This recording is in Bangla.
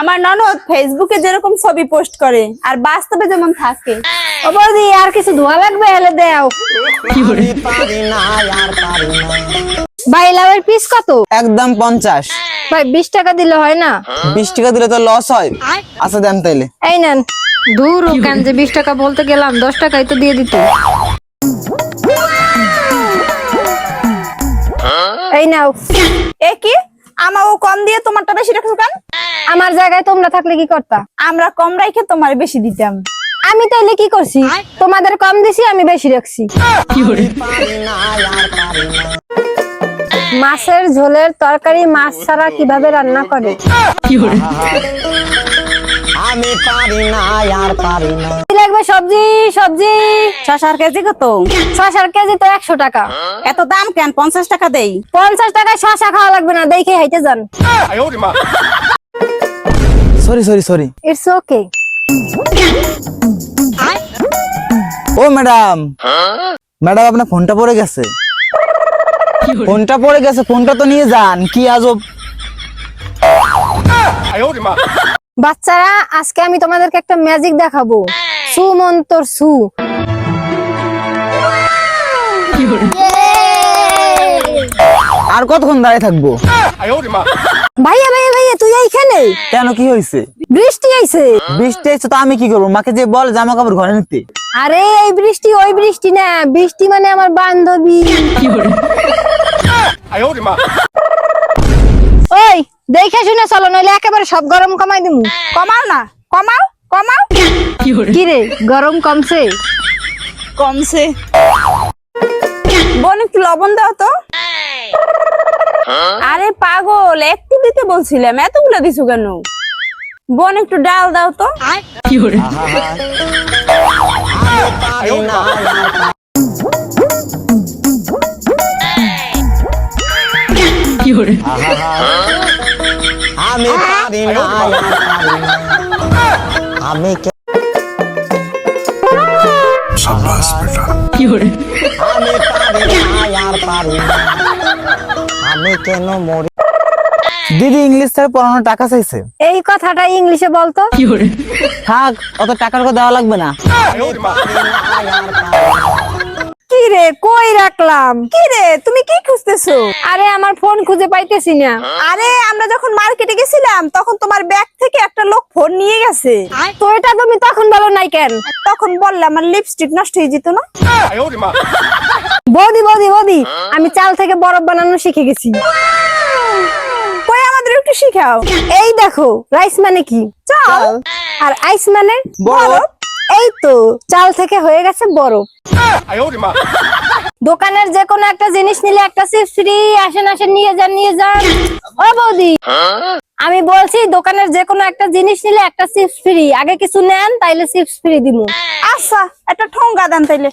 আমার ননদ ফেসবুকে যেরকম ছবি পোস্ট করে আর বাস্তবে যেমন থাকে। ও বৌদি আর কিছু ধোয়া লাগবে? হেলে দেও। না আর ভাই লাউয়ের পিস কত? একদম পঞ্চাশ। ভাই বিশ টাকা দিলে হয় না? বিশ টাকা দিলে তো লস হয়। আচ্ছা দেন তাইলে। এই নেন। দূর কেন যে বিশ টাকা বলতে গেলাম দশ টাকাই তো দিয়ে দিত। এই নাও। এ কি? আমাকে কম দিয়ে তোমারটা বেশি রাখছো কেন? আমার জায়গায় তোমরা থাকলে কি করতা? আমরা কম রাখে তোমার বেশি দিতাম। আমি তাইলে কি করছি? তোমাদের কম দিছি আমি বেশি রাখছি। মাছের ঝোলের তরকারি মাছ ছাড়া কীভাবে রান্না করে? আমি পারি না আর পারি না। লাগবে সবজি সবজি। শশার কেজি কত? শশার কেজি তো একশো টাকা। এত দাম কেন? পঞ্চাশ টাকা দেই। পঞ্চাশ টাকায় শশা খাওয়া লাগবে না দেখে হাইতে যান। Sorry sorry sorry it's okay O madam madam আপনার ফোনটা পড়ে গেছে। ফোনটা পড়ে গেছে ফোনটা তো নিয়ে যান। কি আজব। বাচ্চারা আজকে আমি তোমাদেরকে একটা ম্যাজিক দেখাবো। সু। মন্তর সু আর কতক্ষণ দাঁড়িয়ে থাকব? ভাইয়া ভাইয়া ভাইয়া তুই এইখানে? কেন কি হয়েছে? বৃষ্টি আইছে। বৃষ্টি এসে তো আমি কি করব? মাকে যে বল জামা কাপড় ঘরে নিতে। আরে এই বৃষ্টি ওই বৃষ্টি না। বৃষ্টি মানে আমার বান্ধবী। ওই দেখে শুনে চলো নইলে একেবারে সব গরম কমাই দিমু। কমাও না? কমাও? কমাও? কি রে? গরম কমছে? কমছে। বোন একটু লবণ দাও তো। আরে পাগল একটু দিতে বলছিলাম এতগুলো দিছো কেন? বোন একটু ডাল দাও তো। আমি পারি না আর আমি পারি না আর পারি না। আমি কেন মরি? দিদি ইংলিশ স্যার পড়ানোর টাকা চাইছে। এই কথাটা ইংলিশে বলতো? থাক অত টাকার কথা দেওয়া লাগবে না। রে কই রাখলাম? কি রে তুমি কি খুঁজতেছো? আরে আমার ফোন খুঁজে পাইতেছি না। আরে আমরা যখন মার্কেটে গেছিলাম তখন তোমার ব্যাগ থেকে একটা লোক ফোন নিয়ে গেছে। তো এটা তুমি তখন বলো নাই কেন? তখন বললে আমার লিপস্টিক নষ্ট হয়ে যেত না। বৌদি বৌদি বৌদি আমি চাল থেকে বরফ বানানো শিখে গেছি। কই আমাদের একটু শিখাও। এই দেখো রাইস মানে কি? চাল। আর আইস মানে বরফ। এই তো চাল থেকে হয়ে গেছে বরফ। দোকানের যে কোনো একটা জিনিস নিলে একটা চিপস ফ্রি আসেন আসেন নিয়ে যান নিয়ে যান। ও বৌদি আমি বলছি দোকানের যে কোনো একটা জিনিস নিলে একটা চিপস ফ্রি আগে কিছু নেন তাইলে চিপস ফ্রি দিমু। আচ্ছা একটা ঠোঙ্গা দেন তাইলে।